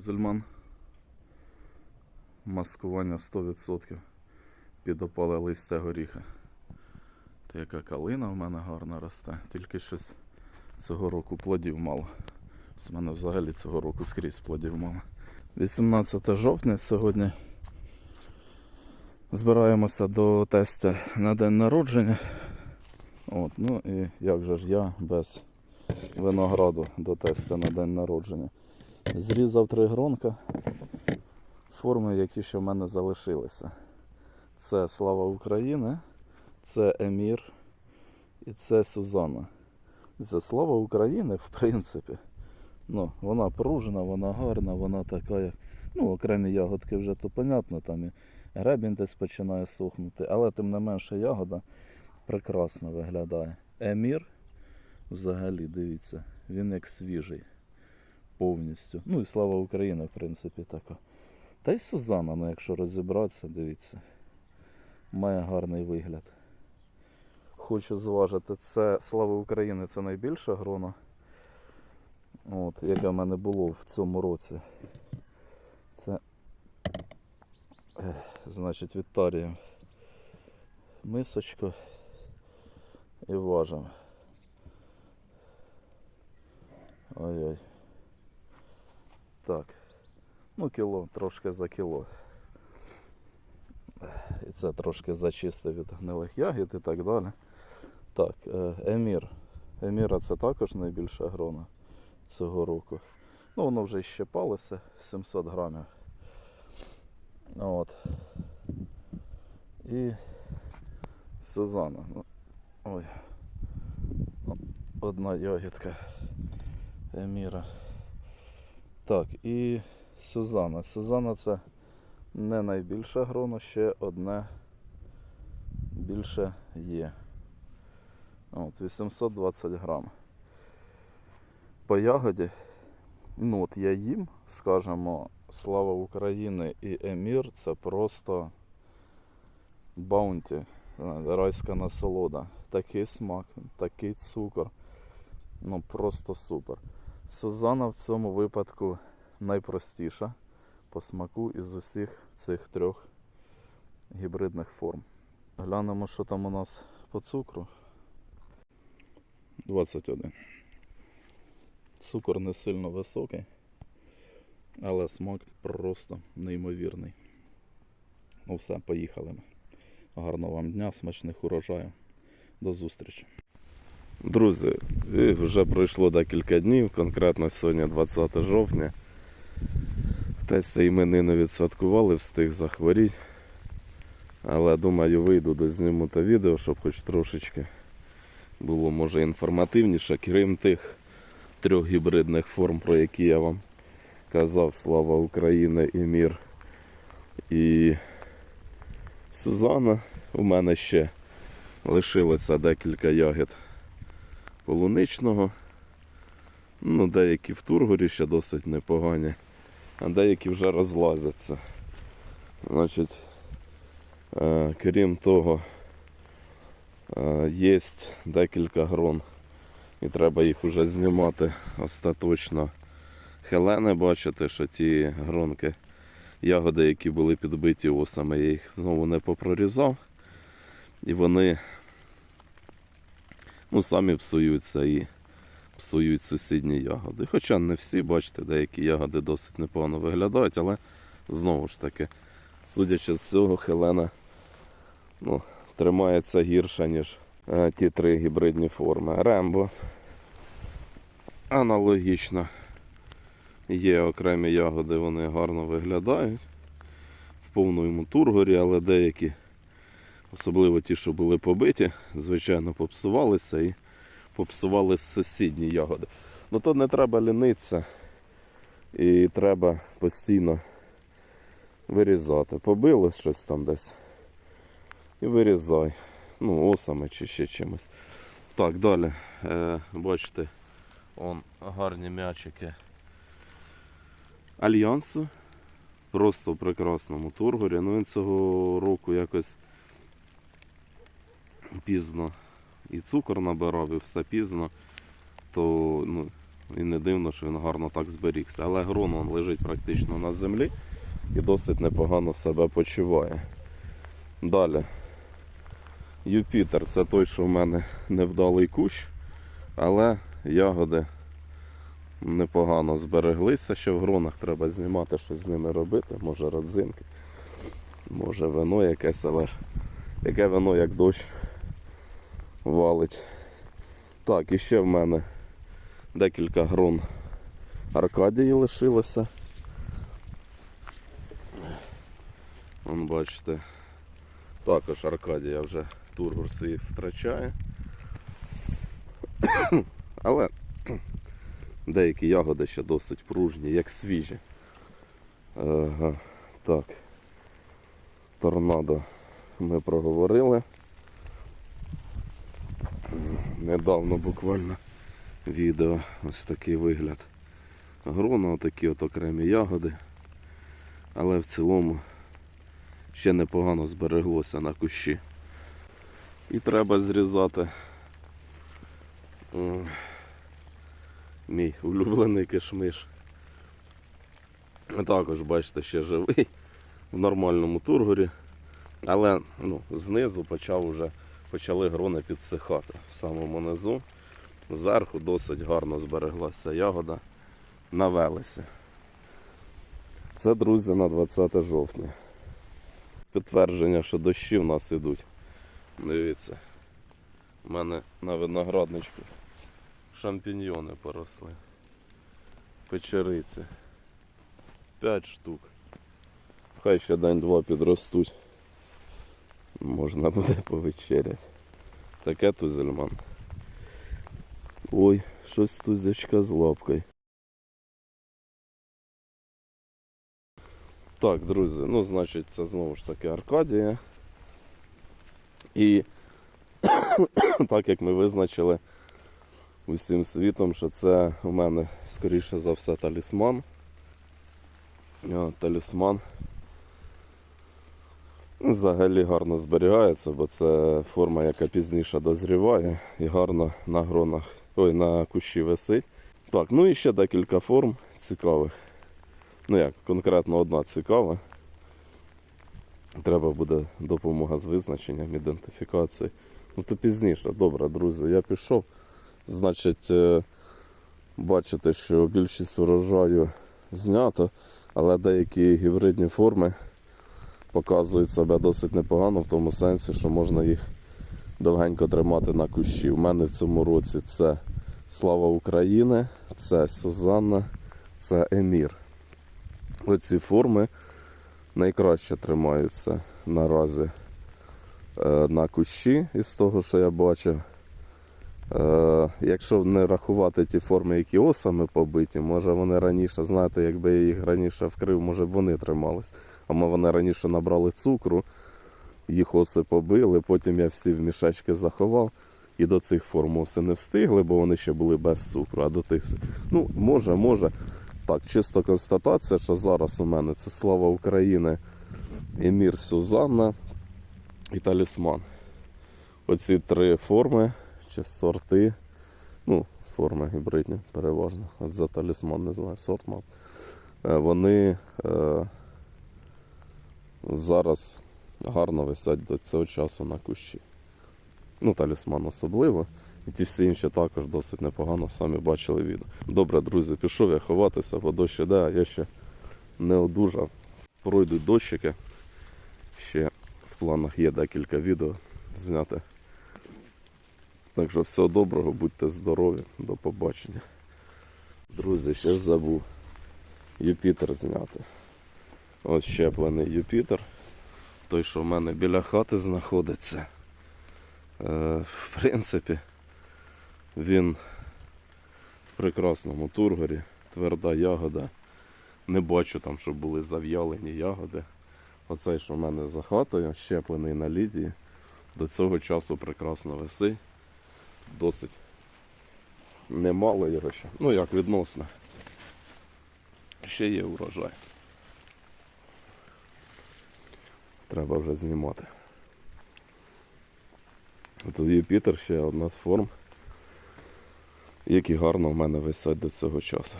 Зельман. Маскування 100% під опале листя горіха. Та яка калина в мене гарна росте, тільки щось цього року плодів мало. З мене взагалі цього року скрізь плодів мало. 18 жовтня сьогодні збираємося до тестя на день народження. От, ну і як же ж я без винограду до тестя на день народження. Зрізав три гронка форми, які ще в мене залишилися. Це Слава України, це Емір і це Сузана. Це Слава України, в принципі. Ну, вона пружна, вона гарна, вона така, як. Ну, окремі ягодки вже то понятно, там і гребінь десь починає сохнути, але тим не менше ягода прекрасно виглядає. Емір, взагалі, дивіться, він як свіжий повністю. Ну і слава Україні, в принципі, така. Та й Сузана, ну якщо розібратися, дивіться, має гарний вигляд. Хочу зважити, це Слава України, це найбільша грона. От, яке в мене було в цьому році. Це, значить, Вітарія. Мисочку і важимо. Ой-ой. Так. Ну, кіло, трошки за кіло. І це трошки зачистив від гнилих ягід і так далі. Так, е, Емір. Еміра це також найбільша грона цього року. Ну, воно вже щепалося 700 грамів. От. І Сузана. Ну, Ой. Одна ягідка Еміра. Так, і Сузана. Сузана це не найбільша грона, ще одне більше є. От, 820 грам. По ягоді, ну от я їм, скажімо, Слава України і Емір це просто баунті, е, райська насолода. Такий смак, такий цукор. Ну просто супер. Сузана в цьому випадку найпростіша по смаку із усіх цих трьох гібридних форм. Глянемо, що там у нас по цукру. 21. Цукор не сильно високий, але смак просто неймовірний. Ну все, поїхали ми. Гарного вам дня, смачних урожаю. До зустрічі. Друзі, вже пройшло декілька днів, конкретно сьогодні 20 жовтня. В тесті іменини відсвяткували, встиг захворіти. Але думаю, вийду до зніму та відео, щоб хоч трошечки було може інформативніше, крім тих трьох гібридних форм, про які я вам казав. Слава Україні і мір. І Сузана. У мене ще лишилося декілька ягід полуничного. Ну, деякі в тургорі ще досить непогані, а деякі вже розлазяться. Значить, е, крім того, е, є декілька грон, і треба їх вже знімати остаточно. Хелени, бачите, що ті гронки, ягоди, які були підбиті осами, я їх знову не попрорізав. І вони ну, самі псуються і псують сусідні ягоди. Хоча не всі, бачите, деякі ягоди досить непогано виглядають, але знову ж таки, судячи з цього, Хелена ну, тримається гірше, ніж е, ті три гібридні форми. Рембо аналогічно. Є окремі ягоди, вони гарно виглядають в повному тургорі, але деякі Особливо ті, що були побиті, звичайно, попсувалися і попсували сусідні ягоди. Ну то не треба лінитися і треба постійно вирізати. Побило щось там десь. І вирізай. Ну, осами чи ще чимось. Так, далі. Е, бачите, он гарні м'ячики Альянсу. Просто в прекрасному тургорі. Ну він цього року якось пізно і цукор набирав, і все пізно, то ну, І не дивно, що він гарно так зберігся. Але грон он лежить практично на землі і досить непогано себе почуває. Далі. Юпітер це той, що в мене невдалий кущ, але ягоди непогано збереглися, ще в гронах треба знімати, щось з ними робити. Може родзинки, може вино якесь, але яке вино як дощ валить. Так, і ще в мене декілька грон Аркадії лишилося. Вон бачите, також Аркадія вже тургор свій втрачає. Але деякі ягоди ще досить пружні, як свіжі. Ага, так. Торнадо ми проговорили. Недавно буквально відео ось такий вигляд. Грона, такі от окремі ягоди. Але в цілому ще непогано збереглося на кущі. І треба зрізати мій улюблений кишмиш. Також, бачите, ще живий в нормальному тургорі. Але ну, знизу почав уже, почали грони підсихати в самому низу. Зверху досить гарно збереглася ягода на велесі. Це, друзі, на 20 жовтня. Підтвердження, що дощі в нас ідуть. Дивіться, у мене на виноградничку шампіньйони поросли. Печериці. 5 штук. Хай ще день-два підростуть. Можна буде повечеряти. Таке тузельман. Ой, щось тузячка з лапкою. Так, друзі, ну, значить, це знову ж таки Аркадія. І так як ми визначили усім світом, що це у мене скоріше за все талісман. Талісман. Взагалі гарно зберігається, бо це форма, яка пізніше дозріває і гарно на гронах, ой, на кущі висить. Так, ну і ще декілька форм цікавих. Ну як, конкретно одна цікава. Треба буде допомога з визначенням, ідентифікації. Ну то пізніше. Добре, друзі, я пішов. Значить, е, бачите, що більшість урожаю знято, але деякі гібридні форми показують себе досить непогано в тому сенсі, що можна їх довгенько тримати на кущі. У мене в цьому році це Слава України, це Сузанна, це Емір. Оці форми найкраще тримаються наразі е, на кущі із того, що я бачив. Е, якщо не рахувати ті форми, які осами побиті, може вони раніше, знаєте, якби я їх раніше вкрив, може б вони тримались. А ми вони раніше набрали цукру, їх оси побили, потім я всі в мішечки заховав. І до цих форм оси не встигли, бо вони ще були без цукру. А до тих ну, може, може. Так, чисто констатація, що зараз у мене це слава України, Емір Сюзанна і талісман. Оці три форми чи сорти. Ну, форми гібридні, переважно. От за талісман не знаю, сорт мав. Е, Вони е, зараз гарно висять до цього часу на кущі. Ну, талісман особливо. І ті всі інші також досить непогано, самі бачили відео. Добре, друзі, пішов я ховатися, бо дощ іде, а я ще не одужав. Пройдуть дощики. Ще в планах є декілька відео зняти. Так що всього доброго, будьте здорові, до побачення. Друзі, ще забув Юпітер зняти. Ось щеплений Юпітер. Той, що в мене біля хати знаходиться. Е, в принципі, він в прекрасному тургорі, тверда ягода. Не бачу там, щоб були зав'ялені ягоди. Оцей, що в мене за хатою, щеплений на лідії, до цього часу прекрасно висить. Досить немало його ще. Ну як відносно. Ще є урожай. Треба вже знімати. У Юпітер ще одна з форм, які гарно в мене висять до цього часу.